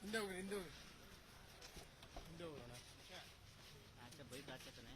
ಹಿಂದೆ ಹೋಗಿ ಹಿಂದೆ ಹೋಗಿ ಹಿಂದೆ ಹೋಗೋಣ ಆಚೆ ಬೈಕ್ ಆಚೆ ತಾನೆ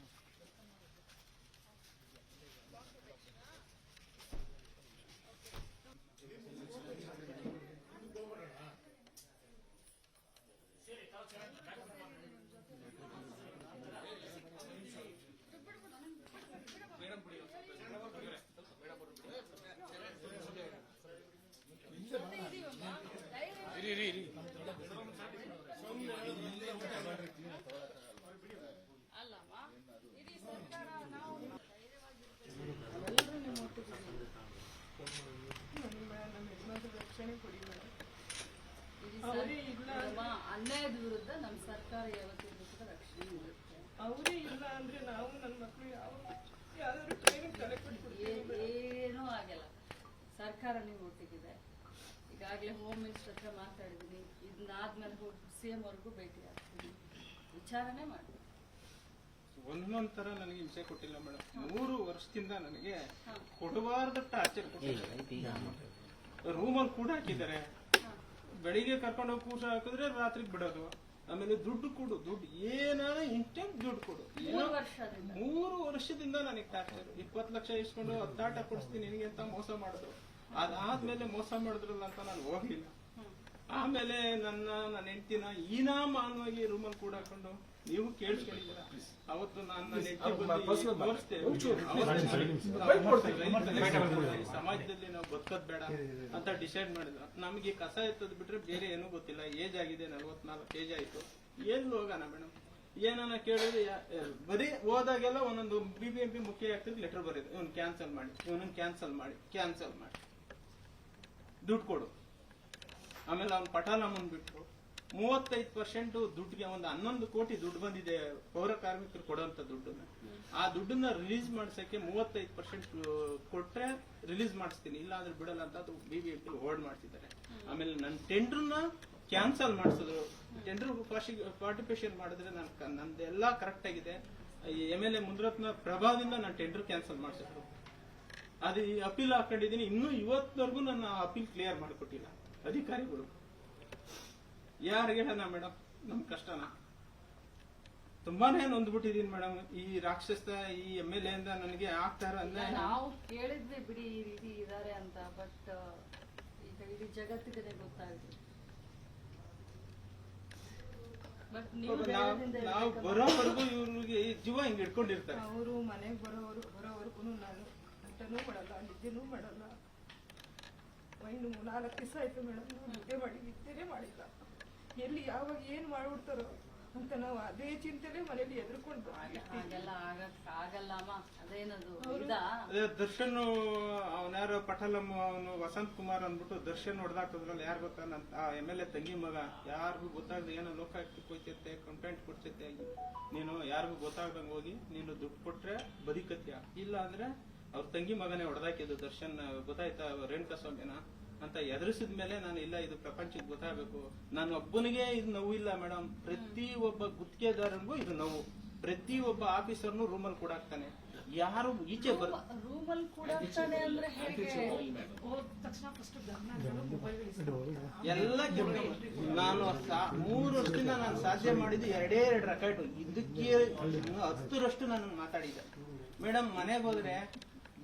ಇಡೀ ಸರ್- ಅಮ್ಮ, ಅನ್ಯಾಯದ ವಿರುದ್ಧ ನಮ್ಮ ಸರ್ಕಾರ ಯಾವತ್ತಿಗೂ ಕೂಡ ರಕ್ಷಣೆ ನೀಡುತ್ತೆ ಅವರೇ ಇಲ್ಲ ಅಂದ್ರೆ ನಾವು ನನ್ನ ಮಕ್ಕಳು ಯಾವ ಯಾವ್ದಾದ್ರು ಟ್ರೈನಿಂಗ್ ತಲೆ ಏನೂ ಆಗಲ್ಲ. ಸರ್ಕಾರ ನೀವು ಒಟ್ಟಿಗಿದೆ. ಈಗಾಗಲೇ ಹೋಮ್ ಮಿನಿಸ್ಟರ್ ಹತ್ರ ಮಾತಾಡಿದ್ದೀನಿ. ಇದನ್ನಾದ್ಮೇಲೆ ಹೋಗಿ ಸಿ ಎಂ ಅವ್ರಿಗೂ ಭೇಟಿ ಆಗ್ತೀನಿ. ವಿಚಾರಣೆ ಮಾಡಿ ಒಂದೊಂದ್ ತರ ನನಗೆ ಹಿಂಸೆ ಕೊಟ್ಟಿಲ್ಲ ಮೇಡಮ್. ಮೂರು ವರ್ಷದಿಂದ ನನಗೆ ಕೊಡಬಾರ್ದಟ್ಟ ಕೊಡಬಾರ್ದ ಟಾರ್ಚರ್ ಕೊಟ್ಟಿದ್ದಾರೆ ರೂಮಲ್ಲಿ ಕೂಡ ಹಾಕಿದ್ದಾರೆ. ಬೆಳಿಗ್ಗೆ ಕರ್ಕೊಂಡು ಹೋಗಿ ಕೂಸ ಹಾಕಿದ್ರೆ ರಾತ್ರಿಗೆ ಬಿಡೋದು. ಆಮೇಲೆ ದುಡ್ಡು ಕೊಡು. ದುಡ್ಡು ಏನಾರ ಇಂಟೆಂಟ್ ದುಡ್ಡು ಕೊಡು. ಮೂರು ವರ್ಷದಿಂದ. ನನಗೆ ಟಾರ್ಚರ್ ಇಪ್ಪತ್ತು ಲಕ್ಷ ಇಸ್ಕೊಂಡು ಹತ್ತಾಟ ಕೊಡಿಸ್ತೀನಿ ನಿನಗೆ ಅಂತ ಮೋಸ ಮಾಡಿದ್ರು ಅದಾದ್ಮೇಲೆ ಮೋಸ ಮಾಡಿದ್ರಲ್ಲ ಅಂತ ನಾನು ಹೋಗ್ಲಿಲ್ಲ. ಆಮೇಲೆ ನನ್ನ ನನ್ನ ಹೆಂಡತಿನ ಈನಾ ಮಾನವಾಗಿ ರೂಮಲ್ಲಿ ಕೂಡ ಹಾಕೊಂಡು ನೀವು ಕೇಳಿಸ್ಕೊಂಡಿದ್ದೀರಾ? ಅವತ್ತು ನಾನು ನನ್ನ ಹೆಂಡತಿ ಸಮಾಜದಲ್ಲಿ ನಾವು ಬದುಕೋದ್ ಬೇಡ ಅಂತ ಡಿಸೈಡ್ ಮಾಡಿದ್ರು. ನಮಗೆ ಕಸ ಎತ್ತದ್ ಬಿಟ್ರೆ ಬೇರೆ ಏನೂ ಗೊತ್ತಿಲ್ಲ. ಏಜ್ ಆಗಿದೆ ನಲ್ವತ್ನಾಲ್ಕು ಏಜ್ ಆಯ್ತು. ಎಲ್ಲಿ ಹೋಗೋಣ ಮೇಡಮ್ ಏನನ್ನ ಕೇಳಿದ್ರೆ ಬರೀ ಹೋದಾಗೆಲ್ಲ ಒಂದೊಂದು ಬಿ ಬಿ ಎಂ ಪಿ ಮುಖ್ಯ ಆಗ್ತದೆ ಲೆಟರ್ ಬರೀದು. ಇವನ್ ಕ್ಯಾನ್ಸಲ್ ಮಾಡಿ. ಇವನ್ ಕ್ಯಾನ್ಸಲ್ ಮಾಡಿ. ಕ್ಯಾನ್ಸಲ್ ಮಾಡಿ. ದುಡ್ಡು ಕೊಡು. ಆಮೇಲೆ ಅವ್ನು ಪಟಾಲಮ್ಮನ್ ಬಿಟ್ರು. ಮೂವತ್ತೈದು ಪರ್ಸೆಂಟ್ ದುಡ್ಡಿಗೆ ಒಂದು ಹನ್ನೊಂದು ಕೋಟಿ ದುಡ್ಡು ಬಂದಿದೆ ಪೌರ ಕಾರ್ಮಿಕರು ಕೊಡುವಂತ ದುಡ್ಡನ್ನ. ಆ ದುಡ್ಡನ್ನ ರಿಲೀಸ್ ಮಾಡ್ಸಕ್ಕೆ ಮೂವತ್ತೈದು ಪರ್ಸೆಂಟ್ ಕೊಟ್ರೆ ರಿಲೀಸ್ ಮಾಡಿಸ್ತೀನಿ. ಇಲ್ಲ ಅಂದ್ರೆ ಬಿಡಲ್ಲ ಅಂತ ಅದು ಬಿ ಬಿ ಎಂ ಹೋಲ್ಡ್ ಮಾಡ್ತಿದ್ದಾರೆ ಆಮೇಲೆ ನನ್ನ ಟೆಂಡ್ರನ್ನ ಕ್ಯಾನ್ಸಲ್ ಮಾಡಿಸಿದ್ರು. ಟೆಂಡರ್ ಪಾರ್ಟಿಸಿಪೇಷನ್ ಮಾಡಿದ್ರೆ ನನ್ನ ನಂದೆಲ್ಲ ಕರೆಕ್ಟ್ ಆಗಿದೆ. ಎಂ ಎಲ್ ಎ ಮುನ್ರತ್ನ ಪ್ರಭಾವದಿಂದ ನಾನು ಟೆಂಡರ್ ಕ್ಯಾನ್ಸಲ್ ಮಾಡಿಸಿದ್ರು. ಅದು ಅಪೀಲ್ ಹಾಕೊಂಡಿದ್ದೀನಿ. ಇನ್ನೂ ಇವತ್ತಿನವರೆಗೂ ನನ್ನ ಅಪೀಲ್ ಕ್ಲಿಯರ್ ಮಾಡಿಕೊಟ್ಟಿಲ್ಲ. ಅಧಿಕಾರಿಗಳು. ಯಾರು ಹೇಳೋಣ ಮೇಡಮ್ ನಮ್ ಕಷ್ಟನ. ತುಂಬಾನೇ ನೊಂದ್ಬಿಟ್ಟಿದೀನಿ ಮೇಡಮ್ ಈ ರಾಕ್ಷಸ ಈ ಎಂ ಎಲ್ ಎ ಇಂದ ನನಗೆ ಆಗ್ತಾರ ಅಂದ್ರೆ ನಾವು ಕೇಳಿದ್ವಿ ಬಿಡಿ ಈ ರೀತಿ ಇದಾರೆ ಅಂತ ಬಟ್ ಈಗ ಇಡೀ ಜಗತ್ತಿಗೆ ಗೊತ್ತಾಗಿದೆ ಬಟ್ ನಾವು ಬರೋವರೆಗೂ ಇವ್ರಿಗೆ ಜೀವ ಹಿಂಗ್ ಇಟ್ಕೊಂಡಿರ್ತಾರೆ ಅವರು ಮನೆಗೆ ಬರೋವರು ಬರೋವರೆಗೂ ನಾನು ಊಟನೂ ಮಾಡಲ್ಲ ನಿದ್ದೆನೂ ಮಾಡಲ್ಲ. ಮೈನು ನಾಲ್ಕು ದಿವಸ ಆಯ್ತು ಮೇಡಮ್ ನಿದ್ದೆ ಮಾಡಿ ನಿದ್ದೆನೇ ಮಾಡಿಲ್ಲ. ಎಲ್ಲಿ ಯಾವಾಗ ಏನು ಮಾಡ್ಬಿಡ್ತಾರೋ ಅಂತ ನಾವು ಅದೇ ಚಿಂತೆನೆ ಮನೇಲಿ ಎದುರ್ಕೊಂಡು ಹಾಗೆಲ್ಲ ಆಗಕ್ ಆಗಲ್ಲ ಅಮ್ಮ. ಅದೇನದು ಇದ? ಅದೇ ದರ್ಶನ್ ಅವನ್ಯಾರು ಪಟಲಮ್ಮ ಅವನು ವಸಂತ್ ಕುಮಾರ್ ಅಂದ್ಬಿಟ್ಟು ದರ್ಶನ್ ಹೊಡೆದಾಕ್ತದ್ರಲ್ಲ ಯಾರು ಗೊತ್ತಾ? ನನ್ನ ಎಂ ಎಲ್ ಎ ತಂಗಿ ಮಗ. ಯಾರಿಗೂ ಗೊತ್ತಾಗದೆ ಏನೋ ಲೋಕ ಹೋಯ್ತೈತೆ ಕಂಪ್ಲೇಂಟ್ ಕೊಡ್ತೈತೆ ನೀನು ಯಾರಿಗೂ ಗೊತ್ತಾಗ್ದಂಗೆ ಹೋಗಿ ನೀನು ದುಡ್ಡು ಕೊಟ್ರೆ ಬದುಕತ್ಯ. ಇಲ್ಲ ಅಂದ್ರೆ ಅವ್ರ ತಂಗಿ ಮಗನೇ ಹೊಡೆದಾಕಿದ್ದು ದರ್ಶನ್ ಗೊತ್ತಾಯ್ತಾ ರೇಣುಕಾ ಸ್ವಾಮಿನ? ಅಂತ ಎದುರಿಸಿದ ಮೇಲೆ ನಾನು ಇಲ್ಲ ಇದು ಪ್ರಪಂಚಕ್ಕೆ ಗೊತ್ತಾಗಬೇಕು. ನಾನು ಒಬ್ಬನಿಗೆ ಇದು ನೋವು ಇಲ್ಲ ಮೇಡಮ್ ಪ್ರತಿ ಒಬ್ಬ ಗುತ್ತಿಗೆದಾರನಿಗೂ ಇದು ನೋವು. ಪ್ರತಿ ಒಬ್ಬ ಆಫೀಸರ್ನು ರೂಮಲ್ಲಿ ಕೂಡಾಕ್ತಾನೆ. ಯಾರು ಈಚೆ ಬರ್ ರೂಮಲ್ಲಿ ಕೂಡ ಅಂದ್ರೆ ತಕ್ಷಣ ಫಸ್ಟ್ ಎಲ್ಲ ನಾನು ಮೂರು ವರ್ಷದಿಂದ ನಾನು ಸಾಧ್ಯ ಮಾಡಿದ್ದು ಎರಡೇ ಎರಡು ರೆಕಾರ್ಡ್ ಇದಕ್ಕೆ ಹತ್ತರಷ್ಟು ನಾನು ಮಾತಾಡಿದ್ದೆ. ಮೇಡಮ್ ಮನೆಗೆ ಹೋದ್ರೆ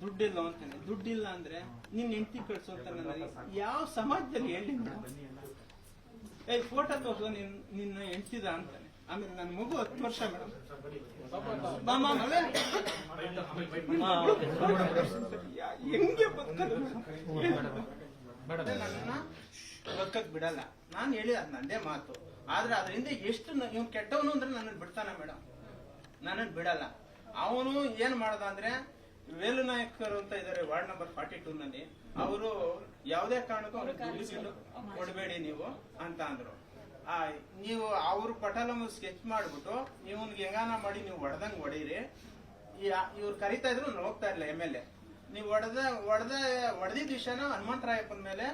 ದುಡ್ಡಿಲ್ಲ ಅಂತಾನೆ ದುಡ್ಡಿಲ್ಲ ಅಂದ್ರೆ ನಿನ್ ಹೆಂಡತಿ ಕಳ್ಸು ಅಂತಾನೆ ಯಾವ ಸಮಾಜದಲ್ಲಿ ಹೇಳಿ ಏ ಫೋಟೋ ತೋರಿಸು, ನಿನ್, ನಿನ್ನ ಹೆಂಡ್ತಿದ ಅಂತಾನೆ. ಆಮೇಲೆ ನನ್ನ ಮಗು ಹತ್ತು ವರ್ಷ ಮೇಡಮ್. ಹೆಂಗೆ ಬದುಕೋದು? ನನ್ನ ಬದುಕಕ್ ಬಿಡಲ್ಲ. ನಾನು ಹೇಳಿದ ನಂದೇ ಮಾತು. ಆದ್ರೆ ಅದರಿಂದ ಎಷ್ಟು ಇವ್ನು ಕೆಟ್ಟವನು ಅಂದ್ರೆ ನನ್ನ ಬಿಡ್ತಾನೆ ಮೇಡಮ್. ನನ್ನ ಬಿಡಲ್ಲ. ಅವನು ಏನ್ ಮಾಡ್ದ ಅಂದ್ರೆ ವೇಲು ನಾಯಕರು ಅಂತ ಇದಾರೆ ವಾರ್ಡ್ ನಂಬರ್ ಫಾರ್ಟಿ ಟೂ ನಲ್ಲಿ. ಅವರು ಯಾವುದೇ ಕಾರಣಕ್ಕೂ ಅವ್ರಿಗೆ ಕೊಡಬೇಡಿ ನೀವು ಅಂತ ಅಂದ್ರು. ಆ, ನೀವು ಅವ್ರ ಪಟಾಲಮ್ ಸ್ಕೆಚ್ ಮಾಡ್ಬಿಟ್ಟು ಇವನ್ಗೆ ಹೆಂಗಾನ ಮಾಡಿ ನೀವು ಹೊಡೆದಂಗ್ ಹೊಡೀರಿ ಇವ್ರು ಕರಿತಾ ಇದ್ರು ಹೋಗ್ತಾ ಇಲ್ಲ ಎಂ ಎಲ್ ಎ ನೀವು ಹೊಡೆದ ಹೊಡೆದ ಹೊಡೆದಿದ್ದ ವಿಷಯನ ಹನುಮಂತರಾಯಪ್ಪನ ಮೇಲೆ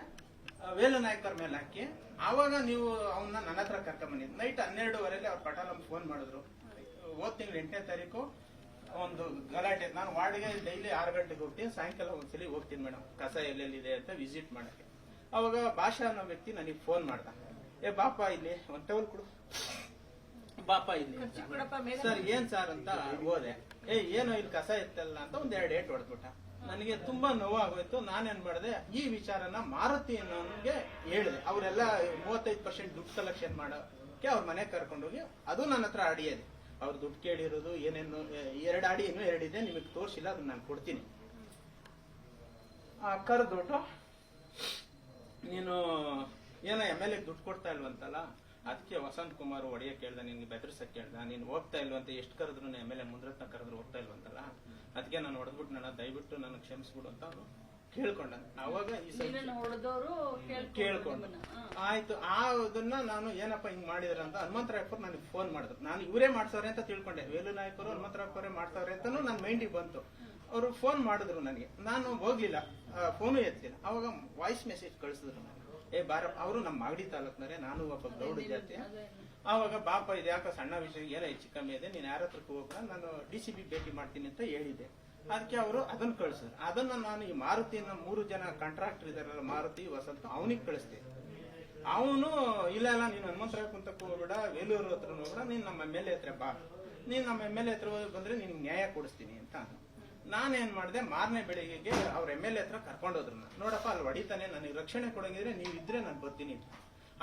ವೇಲು ನಾಯಕರ ಮೇಲೆ ಹಾಕಿ. ಆವಾಗ ನೀವು ಅವನ್ನ ನನ್ನ ಹತ್ರ ಕರ್ಕೊಂಡ್ಬಂದಿದ್ದು ನೈಟ್ ಹನ್ನೆರಡುವರೆಗೆ ಅವ್ರು ಪಟಾಲಮ್ ಫೋನ್ ಮಾಡಿದ್ರು. ಹೋದ್ ತಿಂಗಳು ಎಂಟನೇ ತಾರೀಕು. ಒಂದು ಗಲಾಟೆ. ನಾನು ವಾರ್ಡ್ಗೆ ಡೈಲಿ ಆರು ಗಂಟೆಗೆ ಹೋಗ್ತೀನಿ ಸಾಯಂಕಾಲ ಒಂದ್ಸಲಿ ಹೋಗ್ತೀನಿ ಮೇಡಮ್. ಕಸ ಎಲ್ಲೆಲ್ಲಿದೆ ಅಂತ ವಿಸಿಟ್ ಮಾಡಕ್ಕೆ. ಅವಾಗ ಭಾಷಾ ಅನ್ನೋ ವ್ಯಕ್ತಿ ನನಗೆ ಫೋನ್ ಮಾಡ್ದ. ಏ ಬಾಪ ಇಲ್ಲಿ ಒಂದ್ ಟವಲ್ ಕೊಡು. ಬಾಪ ಇಲ್ಲಿ ಸರ್ ಏನ್ ಸರ್ ಅಂತ ಹೋದೆ. ಏ ಏನೋ ಇಲ್ಲಿ ಕಸ ಇತ್ತಲ್ಲ ಅಂತ ಒಂದ್ ಎರಡು ಏಟ್ ಹೊಡೆದ್ಬಿಟ್ಟ. ನನಗೆ ತುಂಬಾ ನೋವಾಗೋಯ್ತು. ನಾನೇನ್ ಮಾಡಿದೆ? ಈ ವಿಚಾರನ ಮಾರುತಿ ಅನ್ನೋನ್ಗೆ ಹೇಳಿದೆ. ಅವರೆಲ್ಲ ಮೂವತ್ತೈದು ಪರ್ಸೆಂಟ್ ದುಡ್ಡು ಕಲೆಕ್ಷನ್ ಮಾಡೋಕೆ ಅವ್ರ ಮನೆ ಕರ್ಕೊಂಡೋಗಿ ಅದು ನನ್ನ ಹತ್ರ ಆಡಿಯದೆ ಅವ್ರು ದುಡ್ಡು ಕೇಳಿರೋದು ಏನೇನು ಎರಡು ಅಡಿ ಏನು ಎರಡಿದೆ ನಿಮಗೆ ತೋರಿಸಿಲ್ಲ, ಅದನ್ನ ನಾನು ಕೊಡ್ತೀನಿ. ಆ ಕರೆದ್ಬಿಟ್ಟು ನೀನು ಏನೋ ಎಂ ಎಲ್ ಎ ದುಡ್ಡು ಕೊಡ್ತಾ ಇಲ್ವಂತಲ್ಲ, ಅದಕ್ಕೆ ವಸಂತ್ ಕುಮಾರ್ ಒಡೆಯ ಕೇಳ್ದ, ನಿನ್ಗೆ ಬೆದರ್ಸಕ್ ಕೇಳ್ದ, ನೀನು ಹೋಗ್ತಾ ಇಲ್ವಂತ, ಎಷ್ಟು ಕರೆದ್ರು ಎಂ ಎಲ್ ಎ ಮುಂದ್ರತ್ನ ಕರೆದ್ರು ಹೋಗ್ತಾ ಇಲ್ವಂತಲ್ಲ, ಅದಕ್ಕೆ ನಾನು ಹೊಡೆದ್ಬಿಟ್ಟು ನನ್ನ ದಯವಿಟ್ಟು ನನಗೆ ಕ್ಷಮಿಸ್ಬಿಡು ಅಂತ ಅವನು ಕೇಳ್ಕೊಂಡ. ಅವಾಗ ಈ ಹೊಡೆದವರು ಕೇಳ್ಕೊಂಡು ಆಯ್ತು ಆ ಅದನ್ನ ನಾನು ಏನಪ್ಪ ಹಿಂಗ್ ಮಾಡಿದ್ರ ಅಂತ ಹನುಮಂತರಾಯಪ್ಪರು ನನಗೆ ಫೋನ್ ಮಾಡಿದ್ರು. ನಾನು ಇವರೇ ಮಾಡ್ಸವ್ರೆ ಅಂತ ತಿಳ್ಕೊಂಡೆ. ವೇಲು ನಾಯಕರು ಹನುಮಂತರಾಯಪ್ಪರೇ ಮಾಡ್ತಾವ್ರೆ ಅಂತಾನು ನನ್ನ ಮೈಂಡಿಗೆ ಬಂತು. ಅವರು ಫೋನ್ ಮಾಡಿದ್ರು ನನಗೆ. ನಾನು ಹೋಗ್ಲಿಲ್ಲ. ಫೋನು ಎತ್ತಿಲ್ಲ. ಅವಾಗ ವಾಯ್ಸ್ ಮೆಸೇಜ್ ಕಳಿಸಿದ್ರು ನನಗೆ. ಏ ಬಾರ ಅವರು ನಮ್ಮ ಮಾಗಡಿ ತಾಲೂಕ್ನವರೇ ನಾನು ಒಬ್ಬ ಗೌಡ ಜಾತಿ. ಅವಾಗ ಬಾಪ ಇದು ಯಾಕೋ ಸಣ್ಣ ವಿಷಯ ಏನೋ ಹೆಚ್ಚು ಕಮ್ಮಿ ಇದೆ ನೀನು ಯಾರ ಹತ್ರಕ್ಕೆ ಹೋಗ್ಬೇಡ ನಾನು ಡಿ ಸಿ ಬಿ ಭೇಟಿ ಮಾಡ್ತೀನಿ ಅಂತ ಹೇಳಿದ್ದೆ. ಅದಕ್ಕೆ ಅವರು ಅದನ್ನ ಕಳಿಸಿದ್ರು ಅದನ್ನ ನಾನು ಈ ಮಾರುತಿನ ಮೂರು ಜನ ಕಾಂಟ್ರಾಕ್ಟರ್ ಇದಾರಲ್ಲ ಮಾರುತಿ, ವಸಂತ, ಅವನಿಗೆ ಕಳಿಸ್ದೆ ಅವನು, ಇಲ್ಲ ಇಲ್ಲ, ನೀನು ಹನುಮಂತರ ಕುಂತಕ್ಕೆ ಹೋಗ್ಬೇಡ ವೇಲೂರು ಹತ್ರ ಹೋಗ್ಬೇಡ, ನೀನು ನಮ್ಮ ಎಂ ಎಲ್ ಎ ಹತ್ರ ಬಾ ನೀನು ನಮ್ಮ ಎಂ ಎಲ್ ಎ ಹತ್ರ ಹೋಗಿ ಬಂದ್ರೆ ನಿನ್ಗೆ ನ್ಯಾಯ ಕೊಡಿಸ್ತೀನಿ ಅಂತ. ನಾನೇನ್ ಮಾಡಿದೆ, ಮಾರನೇ ಬೆಳಿಗ್ಗೆಗೆ ಅವ್ರ ಎಂ ಎಲ್ ಎ ಹತ್ರ ಕರ್ಕೊಂಡೋದ್ರು. ನೋಡಪ್ಪ, ಅಲ್ಲಿ ಹೊಡಿತಾನೆ, ನನಗೆ ರಕ್ಷಣೆ ಕೊಡಂಗಿದ್ರೆ ನೀವು ಇದ್ರೆ ನಾನು ಬರ್ತೀನಿ.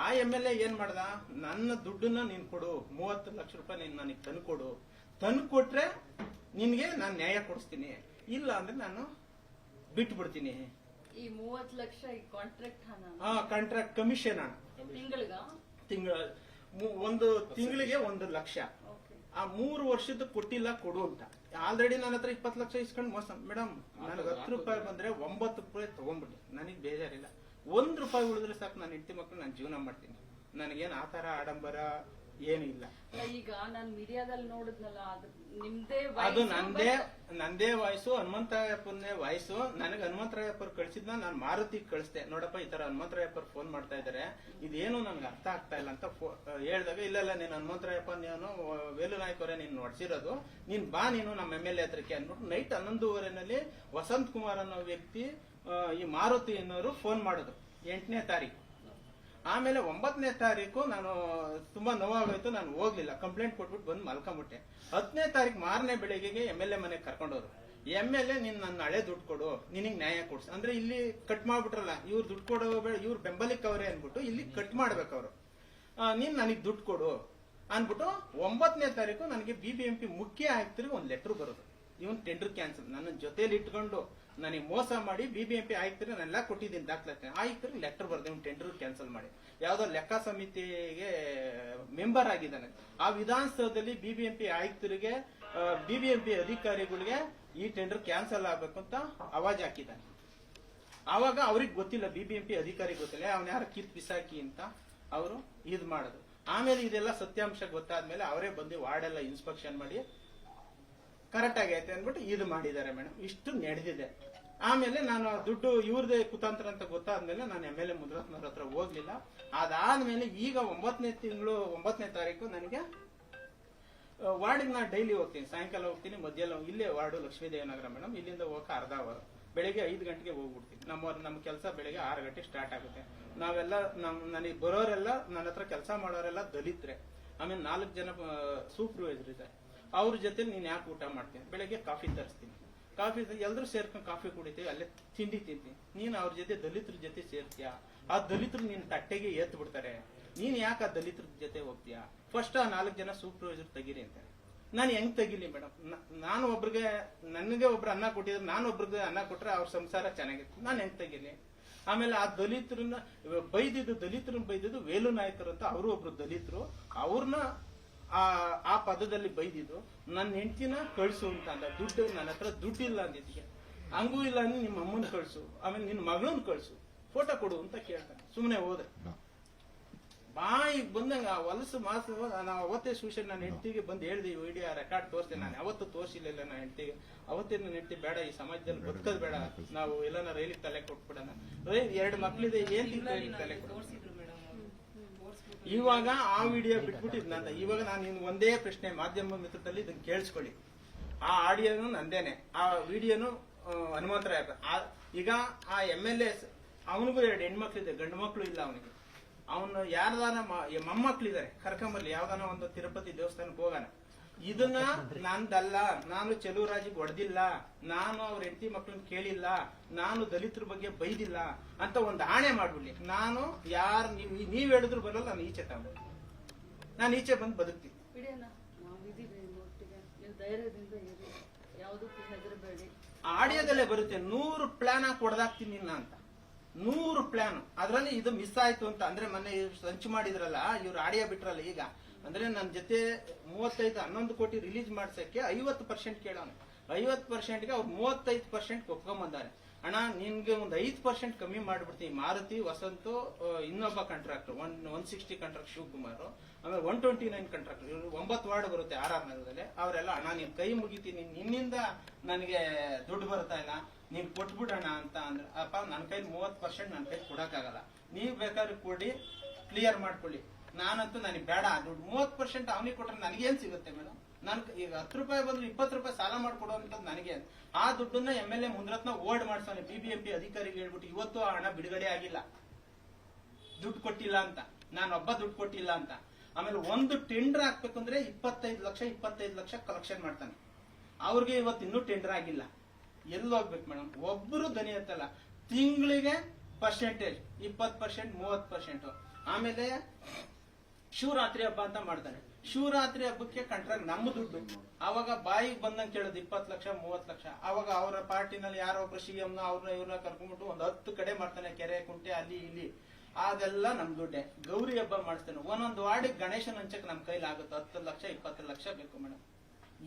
ಆ ಎಂ ಎಲ್ ಎ ಏನ್ ಮಾಡ್ದ, ನನ್ನ ದುಡ್ಡನ್ನ ನೀನ್ ಕೊಡು, ಮೂವತ್ತು ಲಕ್ಷ ರೂಪಾಯಿ ನೀನ್ ನನಗೆ ತಂದು ಕೊಡು ತಂದು ಕೊಟ್ರೆ ನಿನ್ಗೆ ನಾನು ನ್ಯಾಯ ಕೊಡಿಸ್ತೀನಿ. ಇಲ್ಲ ಅಂದ್ರೆ ನಾನು ಬಿಟ್ಟು ಬಿಡ್ತೀನಿ ಈ ಮೂವತ್ ಲಕ್ಷ ಈ ಕಾಂಟ್ರಾಕ್ಟ್ ಹಣ? ಆ ಕಾಂಟ್ರಾಕ್ಟ್ ಕಮಿಷನ್ ಹಣ. ತಿಂಗಳಿಗ? ತಿಂಗಳ ಒಂದು ತಿಂಗಳಿಗೆ ಒಂದು ಲಕ್ಷ. ಓಕೆ. ಆ ಮೂರು ವರ್ಷದ ಕೊಟ್ಟಿಲ್ಲ ಕೊಡು ಅಂತ. ಆಲ್ರೆಡಿ ನನ್ನ ಹತ್ರ ಇಪ್ಪತ್ತು ಲಕ್ಷ ಇಸ್ಕೊಂಡು ಮೋಸ. ಮೇಡಮ್ ನನಗೆ ಹತ್ತು ರೂಪಾಯಿ ಬಂದ್ರೆ ಒಂಬತ್ತು ರೂಪಾಯಿ ತಗೊಂಡ್ಬಿಡಿ. ನನಗೆ ಬೇಜಾರಿಲ್ಲ. ಒಂದು ರೂಪಾಯಿ ಉಳಿದ್ರೆ ಸಾಕು ನಾನು ಹೆಂಡತಿ ಮಕ್ಕಳು ನಾನು ಜೀವನ ಮಾಡ್ತೀನಿ. ನನಗೇನು ಆ ಥರ ಆಡಂಬರ ಏನು ಇಲ್ಲ ಈಗ ನಾನು ಮೀಡಿಯಾದಲ್ಲಿ ನೋಡಿದ್ನಲ್ಲ ಅದು ನಿಮ್ದೇ ಅದು ನಂದೇ ನಂದೇ ವಾಯ್ಸು ಹನುಮಂತರಾಯಪ್ಪನೇ ವಾಯ್ಸು ನನಗೆ ಹನುಮಂತರಾಯಪ್ಪರು ಕಳ್ಸಿದ್ನ ನಾನು ಮಾರುತಿ ಕಳಿಸ್ದೆ. ನೋಡಪ್ಪ ಈ ತರ ಹನುಮಂತರಾಯಪ್ಪರು ಫೋನ್ ಮಾಡ್ತಾ ಇದಾರೆ. ಇದೇನು ನನ್ಗೆ ಅರ್ಥ ಆಗ್ತಾ ಇಲ್ಲ ಅಂತ ಹೇಳಿದಾಗ ಹೇಳ್ದಾಗ ಇಲ್ಲ ಇಲ್ಲ ನೀನು ಹನುಮಂತರಾಯಪ್ಪ ನೀನು ವೇಲು ನಾಯ್ಕವರೇ ನೀನು ನೋಡ್ಸಿರೋದು. ನೀನ್ ಬಾ ನೀನು ನಮ್ಮ ಎಂ ಎಲ್ ಎ ಹತ್ರಕ್ಕೆ ಅಂದ್ಬಿಟ್ಟು ನೈಟ್ ಹನ್ನೊಂದೂವರೆನಲ್ಲಿ ವಸಂತ್ ಕುಮಾರ್ ಅನ್ನೋ ವ್ಯಕ್ತಿ ಈ ಮಾರುತಿ ಅನ್ನೋರು ಫೋನ್ ಮಾಡಿದ್ರು ಎಂಟನೇ ತಾರೀಕು. ಆಮೇಲೆ ಒಂಬತ್ತನೇ ತಾರೀಕು ನಾನು ತುಂಬಾ ನೋವಾಗೋಯ್ತು, ನಾನು ಹೋಗ್ಲಿಲ್ಲ. ಕಂಪ್ಲೇಂಟ್ ಕೊಟ್ಬಿಟ್ಟು ಬಂದು ಮಲ್ಕೊಂಬಿಟ್ಟೆ. ಹತ್ತನೇ ತಾರೀಕು ಮಾರನೇ ಬೆಳಿಗ್ಗೆಗೆ ಎಂ ಎಲ್ ಎ ಮನೆಗೆ ಕರ್ಕೊಂಡೋದ್ರು. ಎಂ ಎಲ್ ಎ, ನೀನ್ ನನ್ನ ಹಳೆ ದುಡ್ಡು ಕೊಡು, ನಿನಗೆ ನ್ಯಾಯ ಕೊಡ್ಸು. ಅಂದ್ರೆ ಇಲ್ಲಿ ಕಟ್ ಮಾಡ್ಬಿಟ್ರಲ್ಲ, ಇವ್ರು ದುಡ್ಡು ಕೊಡೋ ಇವ್ರು ಬೆಂಬಲಿಕ್ಕೆ ಅವರೇ ಅನ್ಬಿಟ್ಟು ಇಲ್ಲಿ ಕಟ್ ಮಾಡ್ಬೇಕು ಅವರು ನೀನ್ ನನಗೆ ದುಡ್ಡು ಕೊಡು ಅನ್ಬಿಟ್ಟು ಒಂಬತ್ತನೇ ತಾರೀಕು ನನಗೆ ಬಿ ಬಿ ಎಂ ಪಿ ಮುಖ್ಯ ಆಯುಕ್ತರಿಗೆ ಒಂದು ಲೆಟರ್ ಬರೋದು. ಇವನ್ ಟೆಂಡರ್ ಕ್ಯಾನ್ಸಲ್ ನನ್ನ ಜೊತೆಲಿ ಇಟ್ಕೊಂಡು ನನಗೆ ಮೋಸ ಮಾಡಿ ಬಿ ಬಿ ಎಂ ಪಿ ಆಯುಕ್ತರಿಗೆ ನಾನೆಲ್ಲ ಕೊಟ್ಟಿದ್ದೀನಿ ದಾಖಲಾತಿ. ಆಯುಕ್ತರಿಗೆ ಲೆಟರ್ ಬರ್ದೆ ಟೆಂಡರ್ ಕ್ಯಾನ್ಸಲ್ ಮಾಡಿ. ಯಾವುದೋ ಲೆಕ್ಕ ಸಮಿತಿಗೆ ಮೆಂಬರ್ ಆಗಿದ್ದಾನೆ. ಆ ವಿಧಾನಸೌಧದಲ್ಲಿ ಬಿ ಬಿ ಎಂ ಪಿ ಆಯುಕ್ತರಿಗೆ ಬಿ ಬಿ ಎಂ ಪಿ ಅಧಿಕಾರಿಗಳಿಗೆ ಈ ಟೆಂಡರ್ ಕ್ಯಾನ್ಸಲ್ ಆಗ್ಬೇಕು ಅಂತ ಅವಾಜ್ ಹಾಕಿದ್ದಾನೆ. ಆವಾಗ ಅವ್ರಿಗೆ ಗೊತ್ತಿಲ್ಲ ಬಿ ಬಿ ಎಂ ಪಿ ಅಧಿಕಾರಿ ಗೊತ್ತಿಲ್ಲ. ಅವ್ನ ಯಾರು ಕಿತ್ ಬಿಸಾಕಿ ಅಂತ ಅವರು ಇದು ಮಾಡೋದು. ಆಮೇಲೆ ಇದೆಲ್ಲ ಸತ್ಯಾಂಶ ಗೊತ್ತಾದ್ಮೇಲೆ ಅವರೇ ಬಂದು ವಾರ್ಡ್ ಎಲ್ಲ ಇನ್ಸ್ಪೆಕ್ಷನ್ ಮಾಡಿ ಕರೆಕ್ಟ್ ಆಗೈತೆ ಅಂದ್ಬಿಟ್ಟು ಇದು ಮಾಡಿದ್ದಾರೆ ಮೇಡಮ್. ಇಷ್ಟು ನಡೆದಿದೆ. ಆಮೇಲೆ ನಾನು ದುಡ್ಡು ಇವ್ರದೇ ಕುತಂತ್ರ ಅಂತ ಗೊತ್ತಾದ್ಮೇಲೆ ನಾನು ಎಂ ಎಲ್ ಎ ಮುದ್ರತ್ನವ್ರ ಹತ್ರ ಹೋಗ್ಲಿಲ್ಲ. ಅದಾದ್ಮೇಲೆ ಈಗ ಒಂಬತ್ತನೇ ತಿಂಗಳು ಒಂಬತ್ತನೇ ತಾರೀಕು ನನಗೆ ವಾರ್ಡಿಗೆ ನಾನು ಡೈಲಿ ಹೋಗ್ತೀನಿ. ಸಾಯಂಕಾಲ ಹೋಗ್ತೀನಿ, ಮಧ್ಯಾಹ್ನ ಇಲ್ಲೇ ವಾರ್ಡು ಲಕ್ಷ್ಮೀದೇವನಗರ ಮೇಡಮ್. ಇಲ್ಲಿಂದ ಹೋಗಕ್ಕೆ ಅರ್ಧ ಅವರ್. ಬೆಳಿಗ್ಗೆ ಐದು ಗಂಟೆಗೆ ಹೋಗ್ಬಿಡ್ತೀನಿ. ನಮ್ಮ ನಮ್ಮ ಕೆಲಸ ಬೆಳಿಗ್ಗೆ ಆರು ಗಂಟೆ ಸ್ಟಾರ್ಟ್ ಆಗುತ್ತೆ. ನಾವೆಲ್ಲ, ನಮ್, ನನಗೆ ಬರೋರೆಲ್ಲ ನನ್ನ ಹತ್ರ ಕೆಲಸ ಮಾಡೋರೆಲ್ಲ ದಲಿತ್ರೆ. ಆಮೇಲೆ ನಾಲ್ಕು ಜನ ಸೂಪರ್ವೈಸರ್ ಇದೆ ಅವ್ರ ಜೊತೆ ನೀನು ಯಾಕೆ ಊಟ ಮಾಡ್ತೀನಿ ಬೆಳಿಗ್ಗೆ ಕಾಫಿ ತರಿಸ್ತೀನಿ. ಕಾಫಿ ಎಲ್ಲರೂ ಸೇರ್ಕೊಂಡು ಕಾಫಿ ಕುಡಿತೀವಿ, ಅಲ್ಲೇ ತಿಂಡಿ ತಿಂತೀನಿ ನೀನು ಅವ್ರ ಜೊತೆ ದಲಿತರ ಜೊತೆ ಸೇರ್ತೀಯಾ? ಆ ದಲಿತರು ನಿನ್ನ ತಟ್ಟೆಗೆ ಎತ್ತು ಬಿಡ್ತಾರೆ. ನೀನ್ ಯಾಕೆ ಆ ದಲಿತರ ಜೊತೆ ಹೋಗ್ತೀಯಾ? ಫಸ್ಟ್ ಆ ನಾಲ್ಕು ಜನ ಸೂಪರ್ವೈಸರ್ ತೆಗೀರಿ ಅಂತಾರೆ. ನಾನು ಹೆಂಗ್ ತೆಗಿಲಿ ಮೇಡಮ್ ನಾನು ಒಬ್ರಿಗೆ, ನನಗೆ ಒಬ್ರು ಅನ್ನ ಕೊಟ್ಟಿದ್ರೆ ನಾನು ಒಬ್ರಿಗೆ ಅನ್ನ ಕೊಟ್ರೆ ಅವ್ರ ಸಂಸಾರ ಚೆನ್ನಾಗಿತ್ತು ನಾನು ಹೆಂಗ್ ತೆಗಿಲಿ? ಆಮೇಲೆ ಆ ದಲಿತರನ್ನ ಬೈದಿದ್ದು ದಲಿತರನ್ನ ಬೈದಿದ್ದು ವೇಲು ನಾಯಕರು ಅಂತ ಅವರು ಒಬ್ರು ದಲಿತರು. ಅವ್ರನ್ನ ಆ ಆ ಪದದಲ್ಲಿ ಬೈದಿದ್ದು ನನ್ನ ಹೆಂಡತಿನ ಕಳ್ಸು ಅಂತ ಅಂದ. ದುಡ್ಡು ನನ್ನ ಹತ್ರ ದುಡ್ಡು ಇಲ್ಲ ಅಂದಿದ್ಗೆ ಹಂಗೂ. ಇಲ್ಲ ಅಂದ್ರೆ ನಿಮ್ಮ ಅಮ್ಮನ ಕಳ್ಸು. ಆಮೇಲೆ ನಿನ್ನ ಮಗಳನ್ನ ಕಳ್ಸು. ಫೋಟೋ ಕೊಡು ಅಂತ ಕೇಳ್ತಾನೆ. ಸುಮ್ಮನೆ ಹೋದೆ. ಬಾಯಿಗೆ ಬಂದಂಗ ಆ ಹೊಲಸು ಮಾತು ನಾನು ಅವತ್ತೇ ಸೂಷನ್ ನನ್ನ ಹೆಂಡತಿಗೆ ಬಂದು ಹೇಳ್ದೆ ವಿಡಿಯೋ ರೆಕಾರ್ಡ್ ತೋರಿಸ್ತೇನೆ ನಾನು ಯಾವತ್ತೂ ತೋರಿಸಿಲ್ಲ ನನ್ನ ಹೆಂಡತಿಗೆ. ಅವತ್ತೇ ನನ್ನ ಹೆಂಡತಿ ಬೇಡ ಈ ಸಮಾಜದಲ್ಲಿ ಬದುಕೋದು ಬೇಡ. ನಾವು ಎಲ್ಲಾನ ರೈಲಿಗೆ ತಲೆ ಕೊಟ್ಬಿಡೋಣ. ರೈಲ್ ಎರಡು ಮಕ್ಳಿದೆ ಏನ್ ತಲೆ ತೋರಿಸ್ಬಿಟ್ಟು ಇವಾಗ ಆ ವಿಡಿಯೋ ಬಿಟ್ಬಿಟ್ಟಿದ್ ನಂದ. ಇವಾಗ ನಾನು ನಿನ್ ಒಂದೇ ಪ್ರಶ್ನೆ ಮಾಧ್ಯಮ ಮಿತ್ರದಲ್ಲಿ ಇದನ್ನ ಕೇಳಿಸ್ಕೊಳ್ಳಿ. ಆ ಆಡಿಯೋನು ನಂದೇನೆ. ಆ ವಿಡಿಯೋನು ಹನುಮಂತರಾಯ ಈಗ ಆ ಎಂ ಎಲ್ ಎಸ್ ಅವನಿಗೂ ಎರಡು ಹೆಣ್ಮಕ್ಳಿದೆ. ಗಂಡು ಮಕ್ಳು ಇಲ್ಲ ಅವನಿಗೆ. ಅವನು ಯಾರ್ದಾನ ಮ- ಕರ್ಕಂಬಲ್ಲಿ ಯಾವ್ದಾನ ಒಂದು ತಿರುಪತಿ ದೇವಸ್ಥಾನಕ್ಕೆ ಹೋಗೋಣ ಇದನ್ನ ನಂದಲ್ಲ ನಾನು ಚೆಲುವರಾಜಿಗೆ ಹೊಡೆದಿಲ್ಲ ನಾನು ಅವ್ರ ಹೆಂಡತಿ ಮಕ್ಕಳನ್ನ ಕೇಳಿಲ್ಲ ನಾನು ದಲಿತರ ಬಗ್ಗೆ ಬೈದಿಲ್ಲ ಅಂತ ಒಂದು ಆಣೆ ಮಾಡ್ಬಿಡ್ಲಿ. ನಾನು ಯಾರು ನೀವು ನೀವ್ ಹೇಳಿದ್ರು ಬರಲ್ಲ ನಾನು ಈಚೆ ತಗೊಂಡು ನಾನು ಈಚೆ ಬಂದು ಬದುಕ್ತೀನಿ. ಆಡಿಯೋದಲ್ಲೇ ಬರುತ್ತೆ ನೂರು ಪ್ಲಾನ್ ಹಾಕಿ ಹೊಡೆದಾಕ್ತೀನಿ ನಿನ್ನ ಅಂತ. ನೂರು ಪ್ಲಾನ್ ಅದರಲ್ಲಿ ಇದು ಮಿಸ್ ಆಯ್ತು ಅಂತ ಅಂದ್ರೆ ಮೊನ್ನೆ ಸಂಚು ಮಾಡಿದ್ರಲ್ಲ, ಇವ್ರು ಆಡಿಯೋ ಬಿಟ್ರಲ್ಲ ಈಗ. ಅಂದ್ರೆ ನನ್ನ ಜೊತೆ ಮೂವತ್ತೈದು, ಹನ್ನೊಂದು ಕೋಟಿ ರಿಲೀಸ್ ಮಾಡ್ಸಕ್ಕೆ ಐವತ್ತು ಪರ್ಸೆಂಟ್ ಕೇಳೋನು. ಐವತ್ತು ಪರ್ಸೆಂಟ್ಗೆ ಅವ್ರು ಮೂವತ್ತೈದು ಪರ್ಸೆಂಟ್ ಒಪ್ಕೊಂಬಂದಾರೆ. ಅಣ್ಣ, ನಿನ್ಗೆ ಒಂದು ಐದು ಪರ್ಸೆಂಟ್ ಕಮ್ಮಿ ಮಾಡ್ಬಿಡ್ತೀನಿ. ಮಾರುತಿ, ವಸಂತು ಇನ್ನೊಬ್ಬ contractor one one sixty contract Shivakumar, ಆಮೇಲೆ ಒನ್ ಟ್ವೆಂಟಿ ನೈನ್ ಕಾಂಟ್ರಾಕ್ಟರ್ ಇವರು ಒಂಬತ್ತು ವಾರ್ಡ್ ಬರುತ್ತೆ ಆರ್ ಆರ್ ನಗರದಲ್ಲಿ. ಅವರೆಲ್ಲ, ಅಣ್ಣ, ನೀನು ಕೈ ಮುಗಿತೀನಿ. ನಿನ್ನಿಂದ ನನಗೆ ದುಡ್ಡು ಬರ್ತಾ ಇಲ್ಲ? ನೀನ್ ಕೊಟ್ಬಿಡೋಣ ಅಂತ ಅಂದ್ರೆ, ಅಪ್ಪ ನನ್ನ ಕೈ ಮೂವತ್ತು ಪರ್ಸೆಂಟ್ ನನ್ನ ಕೈ ಕೊಡಕ್ಕಾಗಲ್ಲ. ನೀವು ಬೇಕಾದ್ರೆ ಕೊಡಿ ಕ್ಲಿಯರ್ ಮಾಡ್ಕೊಳ್ಳಿ. ನಾನಂತೂ ನನಗೆ ಬೇಡ. ದುಡ್ಡು ಮೂವತ್ತು ಪರ್ಸೆಂಟ್ ಅವನಿಗೆ ಕೊಟ್ರೆ ನನಗೇನು ಸಿಗುತ್ತೆ ಮೇಡಮ್ ನನ್ ಈಗ ಹತ್ತು ರೂಪಾಯಿ ಬದಲು ಇಪ್ಪತ್ತು ರೂಪಾಯಿ ಸಾಲ ಮಾಡ್ಕೊಡುವಂತದ್ದು ನನಗೆ ಆ ದುಡ್ಡನ್ನ M L A Munirathna hold ಮಾಡ್ಸೋನೆ B B M P ಅಧಿಕಾರಿಗೆ ಹೇಳ್ಬಿಟ್ಟು ಇವತ್ತು ಆ ಹಣ ಬಿಡುಗಡೆ ಆಗಿಲ್ಲ. ದುಡ್ಡು ಕೊಟ್ಟಿಲ್ಲ ಅಂತ. ನಾನು ಒಬ್ಬ ದುಡ್ಡು ಕೊಟ್ಟಿಲ್ಲ ಅಂತ. ಆಮೇಲೆ ಒಂದು ಟೆಂಡರ್ ಹಾಕ್ಬೇಕಂದ್ರೆ ಇಪ್ಪತ್ತೈದು ಲಕ್ಷ ಇಪ್ಪತ್ತೈದು ಲಕ್ಷ ಕಲೆಕ್ಷನ್ ಮಾಡ್ತಾನೆ. ಅವ್ರಿಗೆ ಇವತ್ತು ಇನ್ನೂ ಟೆಂಡರ್ ಆಗಿಲ್ಲ. ಎಲ್ಲಿ ಹೋಗ್ಬೇಕು ಮೇಡಮ್. ಒಬ್ಬರು ದನಿ ಎತ್ತಲ್ಲ. ತಿಂಗಳಿಗೆ ಪರ್ಸೆಂಟೇಜ್ ಇಪ್ಪತ್ತು ಪರ್ಸೆಂಟ್ ಮೂವತ್ತು ಪರ್ಸೆಂಟ್ ಆಮೇಲೆ ಶಿವರಾತ್ರಿ ಹಬ್ಬ ಅಂತ ಮಾಡ್ತಾರೆ. ಶಿವರಾತ್ರಿ ಹಬ್ಬಕ್ಕೆ ಕಂಟ್ರಾಕ್ಟ್ ನಮ್ಮ ದುಡ್ಡು. ಅವಾಗ ಬಾಯಿಗೆ ಬಂದಂಗೆ ಕೇಳೋದು ಇಪ್ಪತ್ತು ಲಕ್ಷ, ಮೂವತ್ತು ಲಕ್ಷ. ಅವಾಗ ಅವರ ಪಾರ್ಟಿನಲ್ಲಿ ಯಾರೋ ಒಬ್ರು ಸಿ ಎಂನ ಅವ್ರನ್ನ ಇವ್ರನ್ನ ಕರ್ಕೊಂಡ್ಬಿಟ್ಟು ಒಂದು ಹತ್ತು ಕಡೆ ಮಾಡ್ತಾನೆ, ಕೆರೆ, ಕುಂಟೆ, ಅಲ್ಲಿ, ಇಲ್ಲಿ. ಅದೆಲ್ಲ ನಮ್ ದುಡ್ಡೆ. ಗೌರಿ ಹಬ್ಬ ಮಾಡಿಸ್ತಾನೆ. ಒಂದೊಂದು ವಾರ್ಡಿಗೆ ಗಣೇಶನ ನಮ್ಮ ಕೈಲಿ ಆಗುತ್ತೆ ಹತ್ತು ಲಕ್ಷ, ಇಪ್ಪತ್ತು ಲಕ್ಷ ಬೇಕು ಮೇಡಮ್.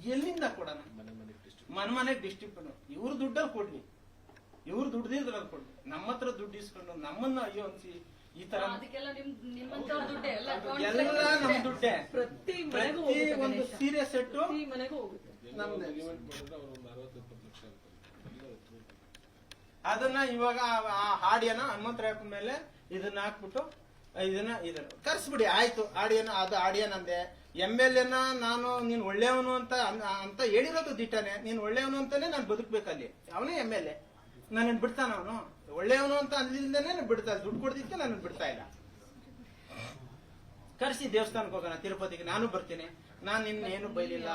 ಎಲ್ಲಿಂದ ಕೊಡೋಣ ಮನೆ ಮನೆಗೆ ಡಿಸ್ಟ್ರಿಬ್ಯೂಟ್ ಇವ್ರ ದುಡ್ಡಲ್ಲಿ ಕೊಡ್ಲಿ. ಇವ್ರು ದುಡ್ದಿದ್ರಲ್ಲಿ ಕೊಡ್ಲಿ. ನಮ್ಮ ಹತ್ರ ದುಡ್ಡು ಇಸ್ಕೊಂಡು ನಮ್ಮನ್ನ ಅಯ್ಯೋ ಅನ್ಸಿ ಈ ತರ ಎಲ್ಲ ನಮ್ ದುಡ್ಡೆ. ಪ್ರತಿ ಒಂದು. ಸೀರೆ ಸೆಟ್ಟು ಅದನ್ನ ಇವಾಗ ಆ- ಹಾಡಿಯನ ಆಡಿಯೋನ ಹನುಮಂತರಾಯಪ್ಪನ ಮೇಲೆ ಇದನ್ನ ಹಾಕ್ಬಿಟ್ಟು ಇದನ್ನ ಇದನ್ನ ಕರ್ಸ್ಬಿಡಿ ಆಯ್ತು. ಆಡಿಯನ ಅದು ಆಡಿಯನ್ ನಂದೆ ಎಂ ಎಲ್ ಎನ ನಾನು, ನೀನ್ ಒಳ್ಳೆಯವನು ಅಂತ ಅಂತ ಹೇಳಿರೋದು ದಿಟ್ಟನೆ. ನೀನ್ ಒಳ್ಳೆಯವನು ಅಂತಾನೆ ನಾನು ಬದುಕ್ಬೇಕಲ್ಲಿ ಅವನೇ ಎಂ ಎಲ್ ಎ. ನನ್ನ ಬಿಡ್ತಾನ ಅವನು. ಒಳ್ಳೆಯವನು ಅಂತ ಅಂದಿಲ್ದೇನೆ ಬಿಡ್ತಾ ದುಡ್ಡು ಕೊಡ್ದಿಕ್ಕೆ ನಾನು ಬಿಡ್ತಾ ಇಲ್ಲ ಕರ್ಸಿ ದೇವಸ್ಥಾನಕ್ಕೆ ಹೋಗೋಣ, ತಿರುಪತಿಗೆ. ನಾನು ಬರ್ತೀನಿ. ನಾನ್ ನಿನ್ನ ಏನು ಬೈಲಿಲ್ಲ.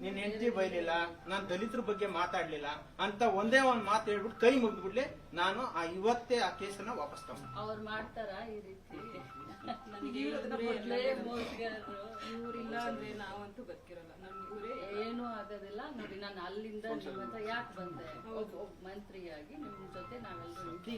ನಿನ್ನ ಹೆಂಡತಿ ಬೈಲಿಲ್ಲ. ನಾನ್ ದಲಿತರ ಬಗ್ಗೆ ಮಾತಾಡ್ಲಿಲ್ಲ. ಅಂತ ಒಂದೇ ಒಂದು ಮಾತು ಹೇಳ್ಬಿಟ್ಟು ಕೈ ಮುಗಿದ್ಬಿಡ್ಲಿ. ನಾನು ಆ ಇವತ್ತೇ ಆ ಕೇಸನ್ನ ವಾಪಸ್ ತಗೊಂಡು ಅವ್ರು ಮಾಡ್ತಾರ ಈ ರೀತಿ? ನನಗೆ ಇವ್ರು ಅದನ್ನ ಇವ್ರೇ ಮೊದ್ಲೇ ಮೋಸಗಾರರು. ಅಂದ್ರೆ ನಾವಂತೂ ಬದುಕಿರಲ್ಲ ನಮ್ಗೆ ಏನು ಏನೂ ಆಗೋದಿಲ್ಲ ನೋಡಿ ನಾನು ಅಲ್ಲಿಂದ ನಿಮ್ಮ ಹತ್ರ ಯಾಕೆ ಬಂದೆ? ಒಬ್ಬ ಮಂತ್ರಿಯಾಗಿ ನಿಮ್ ಜೊತೆ ನಾವೆಲ್ಲರೂ ಇದ್ದೀವಿ